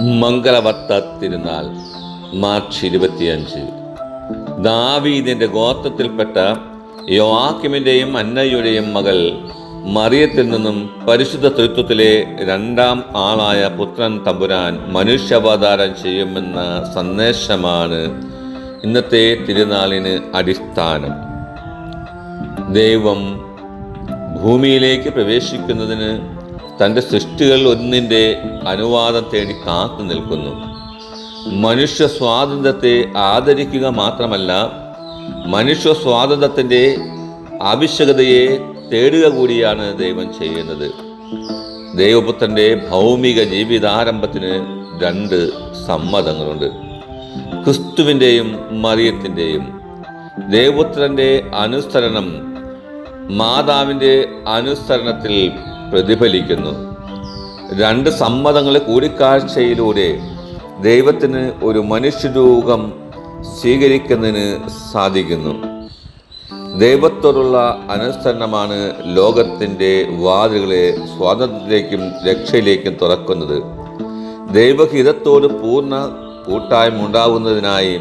മംഗളവർത്ത തിരുനാൾ March ഇരുപത്തിയഞ്ച്. ദാവീദിന്റെ ഗോത്രത്തിൽപ്പെട്ട യോവാക്കിമിന്റെയും അന്നയുടെയും മകൾ മറിയത്തിൽ നിന്നും പരിശുദ്ധ തൃത്വത്തിലെ രണ്ടാം ആളായ പുത്രൻ തമ്പുരാൻ മനുഷ്യാവതാരം ചെയ്യുമെന്ന സന്ദേശമാണ് ഇന്നത്തെ തിരുനാളിന് അടിസ്ഥാനം. ദൈവം ഭൂമിയിലേക്ക് പ്രവേശിക്കുന്നതിന് തന്റെ സൃഷ്ടികൾ ഒന്നിന്റെ അനുവാദം തേടി കാത്തു നിൽക്കുന്നു. മനുഷ്യ സ്വാതന്ത്ര്യത്തെ ആദരിക്കുക മാത്രമല്ല മനുഷ്യ സ്വാതന്ത്ര്യത്തിന്റെ ആവശ്യകതയെ തേടുക കൂടിയാണ് ദൈവം ചെയ്യുന്നത്. ദൈവപുത്രന്റെ ഭൗമിക ജീവിതാരംഭത്തിന് രണ്ട് സമ്മതങ്ങളുണ്ട്. ക്രിസ്തുവിന്റെയും മറിയത്തിന്റെയും. ദൈവപുത്രന്റെ അനുസരണം മാതാവിന്റെ അനുസരണത്തിൽ പ്രതിഫലിക്കുന്നു. രണ്ട് സമ്മതങ്ങളെ കൂടിക്കാഴ്ചയിലൂടെ ദൈവത്തിന് ഒരു മനുഷ്യരൂപം സ്വീകരിക്കുന്നതിന് സാധിക്കുന്നു. ദൈവത്തോടുള്ള അനുസരണമാണ് ലോകത്തിന്റെ വാതിലുകളെ സ്വാതന്ത്ര്യത്തിലേക്കും രക്ഷയിലേക്കും തുറക്കുന്നത്. ദൈവഹിതത്തോട് പൂർണ കൂട്ടായ്മ ഉണ്ടാവുന്നതിനായി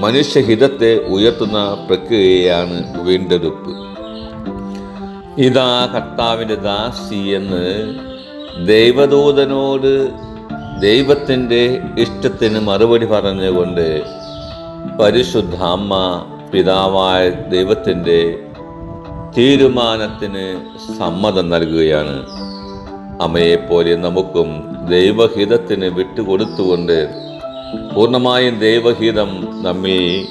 മനുഷ്യഹിതത്തെ ഉയർത്തുന്ന പ്രക്രിയയാണ് വീണ്ടെടുപ്പ്. ഇതാ കർത്താവിന്റെ ദാസി എന്ന് ദൈവദൂതനോട് ദൈവത്തിന്റെ ഇഷ്ടത്തിന് മറുപടി പറഞ്ഞുകൊണ്ട് പരിശുദ്ധ അമ്മ പിതാവായ ദൈവത്തിന്റെ തീരുമാനത്തിന് സമ്മതം നൽകുകയാണ്. അമ്മയെപ്പോലെ നമുക്കും ദൈവഹിതത്തിന് വിട്ടുകൊടുത്തുകൊണ്ട് പൂർണമായും ദൈവഹിതം നമ്മിൽ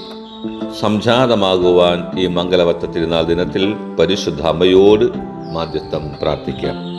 സംജാതമാകുവാൻ ഈ മംഗളവത്ത തിരുനാൾ ദിനത്തിൽ പരിശുദ്ധ അമ്മയോട് മാധ്യസ്ഥം പ്രാർത്ഥിക്കാം.